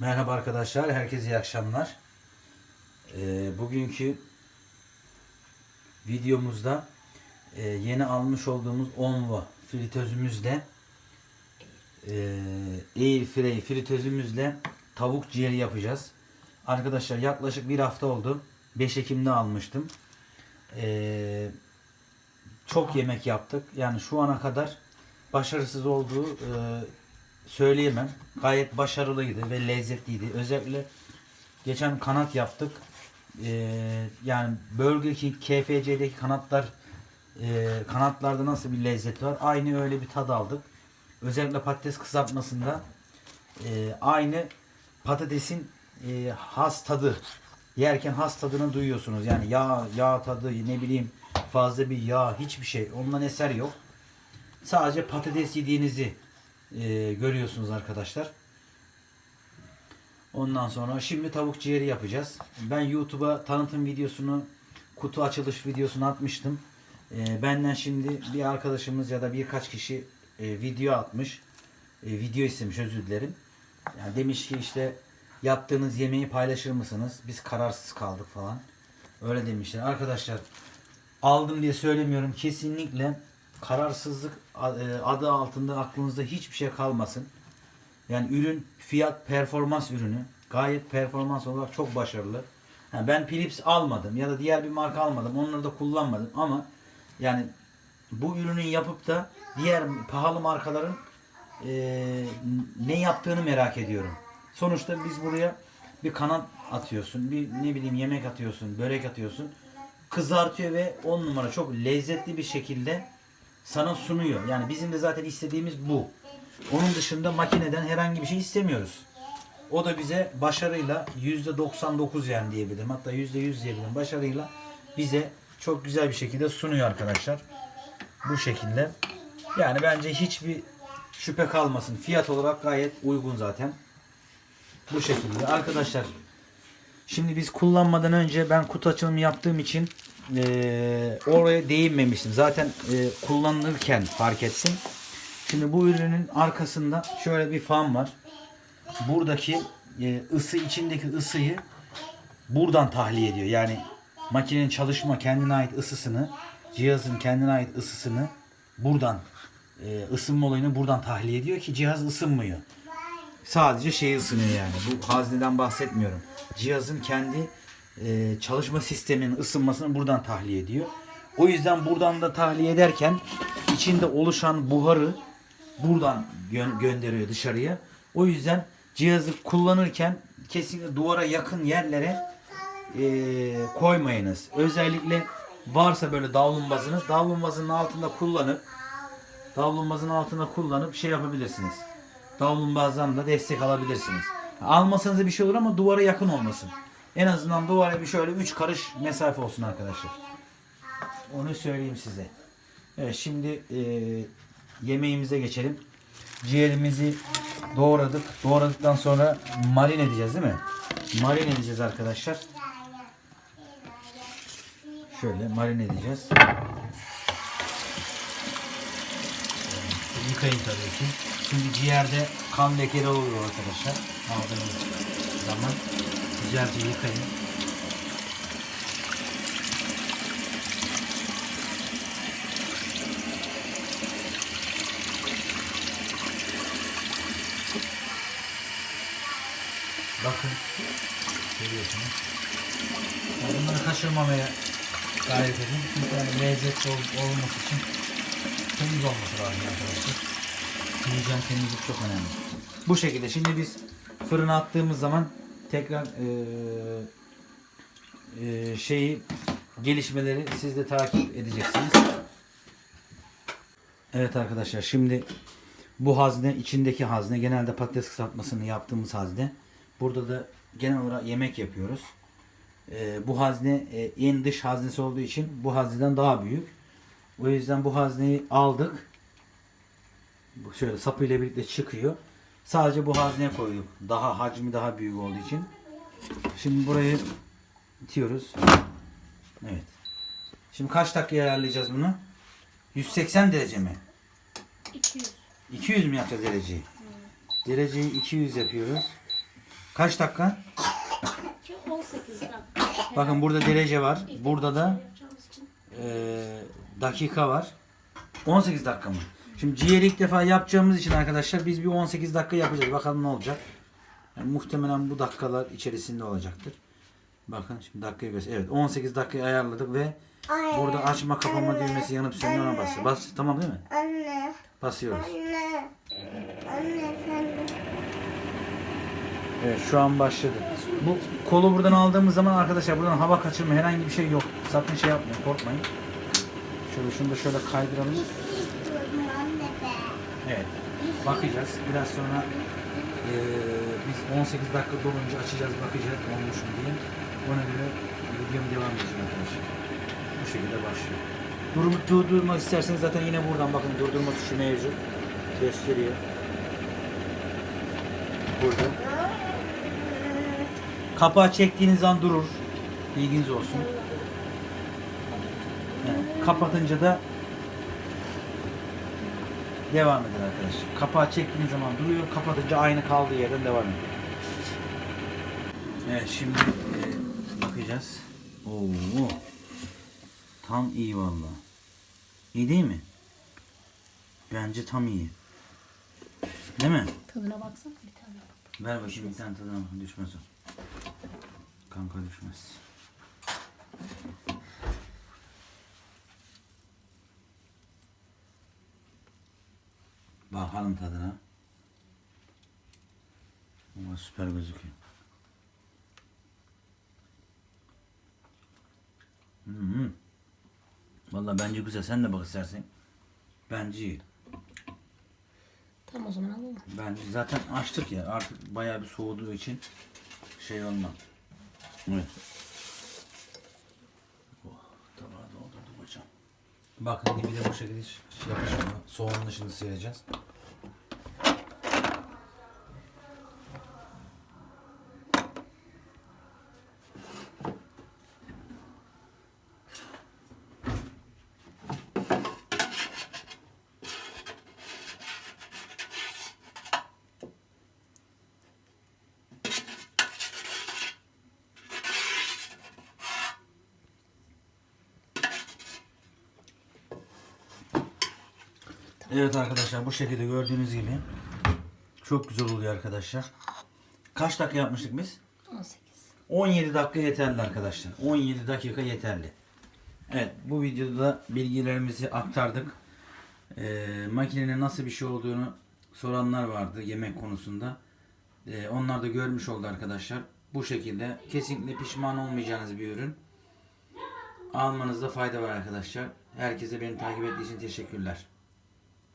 Merhaba arkadaşlar, herkese iyi akşamlar. Ee, bugünkü videomuzda e, yeni almış olduğumuz Onvo fritözümüzle e, Air Fry fritözümüzle tavuk ciğeri yapacağız. Arkadaşlar yaklaşık bir hafta oldu. 5 Ekim'de almıştım. Ee, çok yemek yaptık. Yani şu ana kadar başarısız olduğu e, söyleyemem. Gayet başarılıydı ve lezzetliydi. Özellikle geçen kanat yaptık. Ee, yani bölgedeki KFC'deki kanatlar e, kanatlarda nasıl bir lezzet var? Aynı öyle bir tad aldık. Özellikle patates kızartmasında e, aynı patatesin e, has tadı yerken has tadını duyuyorsunuz. Yani yağ yağ tadı ne bileyim fazla bir yağ hiçbir şey ondan eser yok. Sadece patates yediğinizi e, görüyorsunuz arkadaşlar. Ondan sonra şimdi tavuk ciğeri yapacağız. Ben YouTube'a tanıtım videosunu, kutu açılış videosunu atmıştım. E, benden şimdi bir arkadaşımız ya da birkaç kişi e, video atmış. E, video istemiş özür dilerim. Yani demiş ki işte yaptığınız yemeği paylaşır mısınız? Biz kararsız kaldık falan. Öyle demişler. Arkadaşlar aldım diye söylemiyorum. Kesinlikle kararsızlık e, adı altında aklınızda hiçbir şey kalmasın. Yani ürün fiyat performans ürünü. Gayet performans olarak çok başarılı. Ha, ben Philips almadım ya da diğer bir marka almadım. Onları da kullanmadım ama yani bu ürünün yapıp da diğer pahalı markaların e, ne yaptığını merak ediyorum. Sonuçta biz buraya bir kanat atıyorsun, bir ne bileyim yemek atıyorsun, börek atıyorsun. Kızartıyor ve on numara çok lezzetli bir şekilde sana sunuyor. Yani bizim de zaten istediğimiz bu. Onun dışında makineden herhangi bir şey istemiyoruz. O da bize başarıyla %99 yani diyebilirim. Hatta %100 diyebilirim. Başarıyla bize çok güzel bir şekilde sunuyor arkadaşlar. Bu şekilde. Yani bence hiçbir şüphe kalmasın. Fiyat olarak gayet uygun zaten. Bu şekilde. Arkadaşlar şimdi biz kullanmadan önce ben kutu açılımı yaptığım için eee, oraya değinmemiştim. Zaten eee, kullanılırken fark ettim. Şimdi bu ürünün arkasında şöyle bir fan var. Buradaki eee, ısı içindeki ısıyı buradan tahliye ediyor. Yani makinenin çalışma kendine ait ısısını, cihazın kendine ait ısısını buradan eee, ısınma olayını buradan tahliye ediyor ki cihaz ısınmıyor. Sadece şey ısınıyor yani. Bu hazneden bahsetmiyorum. Cihazın kendi e, çalışma sisteminin ısınmasını buradan tahliye ediyor. O yüzden buradan da tahliye ederken içinde oluşan buharı buradan gö- gönderiyor dışarıya. O yüzden cihazı kullanırken kesinlikle duvara yakın yerlere e, koymayınız. Özellikle varsa böyle davlumbazınız davlumbazının altında kullanıp davlumbazın altında kullanıp şey yapabilirsiniz. Davlumbazdan da destek alabilirsiniz. Almasanız bir şey olur ama duvara yakın olmasın. En azından duvara bir şöyle 3 karış mesafe olsun arkadaşlar. Onu söyleyeyim size. Evet şimdi e, yemeğimize geçelim. Ciğerimizi doğradık. Doğradıktan sonra marine edeceğiz değil mi? Marine edeceğiz arkadaşlar. Şöyle marine edeceğiz. Yıkayın tabii ki. Çünkü ciğerde kan lekeleri oluyor arkadaşlar. Aldığınız zaman güzelce yıkayın. Bakın. Görüyorsunuz. Bunları kaçırmamaya gayret edin. Çünkü yani lezzetli ol- olması için temiz olması lazım arkadaşlar. Hijyen temizlik çok önemli. Bu şekilde şimdi biz fırına attığımız zaman tekrar eee, eee, şeyi gelişmeleri siz de takip edeceksiniz. Evet arkadaşlar şimdi bu hazne içindeki hazne genelde patates kızartmasını yaptığımız hazne. Burada da genel olarak yemek yapıyoruz. Eee, bu hazne e, en dış haznesi olduğu için bu hazneden daha büyük. O yüzden bu hazneyi aldık. Şöyle sapıyla birlikte çıkıyor. Sadece bu hazneye koyduk. Daha hacmi daha büyük olduğu için. Şimdi burayı itiyoruz. Evet. Şimdi kaç dakika ayarlayacağız bunu? 180 derece mi? 200. 200 mü yapacağız dereceyi? Dereceyi 200 yapıyoruz. Kaç dakika? 18 dakika. Bakın burada derece var. Burada da eee, dakika var. 18 dakika mı? Şimdi ciğeri ilk defa yapacağımız için arkadaşlar biz bir 18 dakika yapacağız. Bakalım ne olacak. Yani muhtemelen bu dakikalar içerisinde olacaktır. Bakın şimdi dakikayı göster. Evet 18 dakikayı ayarladık ve burada açma kapama düğmesi yanıp sönüyor ona basıyor. Bas tamam değil mi? Anne, Basıyoruz. anne, anne sen Evet şu an başladı. Bu kolu buradan aldığımız zaman arkadaşlar buradan hava kaçırma herhangi bir şey yok. Sakın şey yapmayın korkmayın. Şöyle şunu da şöyle kaydıralım. Evet. Bakacağız. Biraz sonra eee, biz 18 dakika dolunca açacağız bakacağız olmuş mu diye. Ona göre videom devam edecek arkadaşlar. Bu şekilde başlıyor. Durup durdurmak isterseniz zaten yine buradan bakın durdurma tuşu mevcut. Gösteriyor. Burada. Kapağı çektiğiniz an durur. Bilginiz olsun. Evet, kapatınca da devam eder arkadaşlar. Kapağı çektiğiniz zaman duruyor. Kapatınca aynı kaldığı yerden devam ediyor. Evet şimdi e, bakacağız. Oo. Tam iyi valla. İyi değil mi? Bence tam iyi. Değil mi? Tadına baksana bir tane. Ver bakayım bir tane tadına bakın düşmez o. Kanka düşmez. Bakalım tadına. Ama süper gözüküyor. Hı. Valla bence güzel. Sen de bak istersen. Bence iyi. Tamam o zaman alalım. Ben zaten açtık ya artık bayağı bir soğuduğu için şey olmam. Evet. Oh, tabağı doldurdum hocam. Bakın gibi de bu şekilde şey yapacağım. Soğanın dışını sıyıracağız. Evet arkadaşlar bu şekilde gördüğünüz gibi çok güzel oluyor arkadaşlar. Kaç dakika yapmıştık biz? 18. 17 dakika yeterli arkadaşlar. 17 dakika yeterli. Evet bu videoda da bilgilerimizi aktardık. Ee, makinenin nasıl bir şey olduğunu soranlar vardı yemek konusunda. Ee, onlar da görmüş oldu arkadaşlar. Bu şekilde kesinlikle pişman olmayacağınız bir ürün. Almanızda fayda var arkadaşlar. Herkese beni takip ettiği için teşekkürler.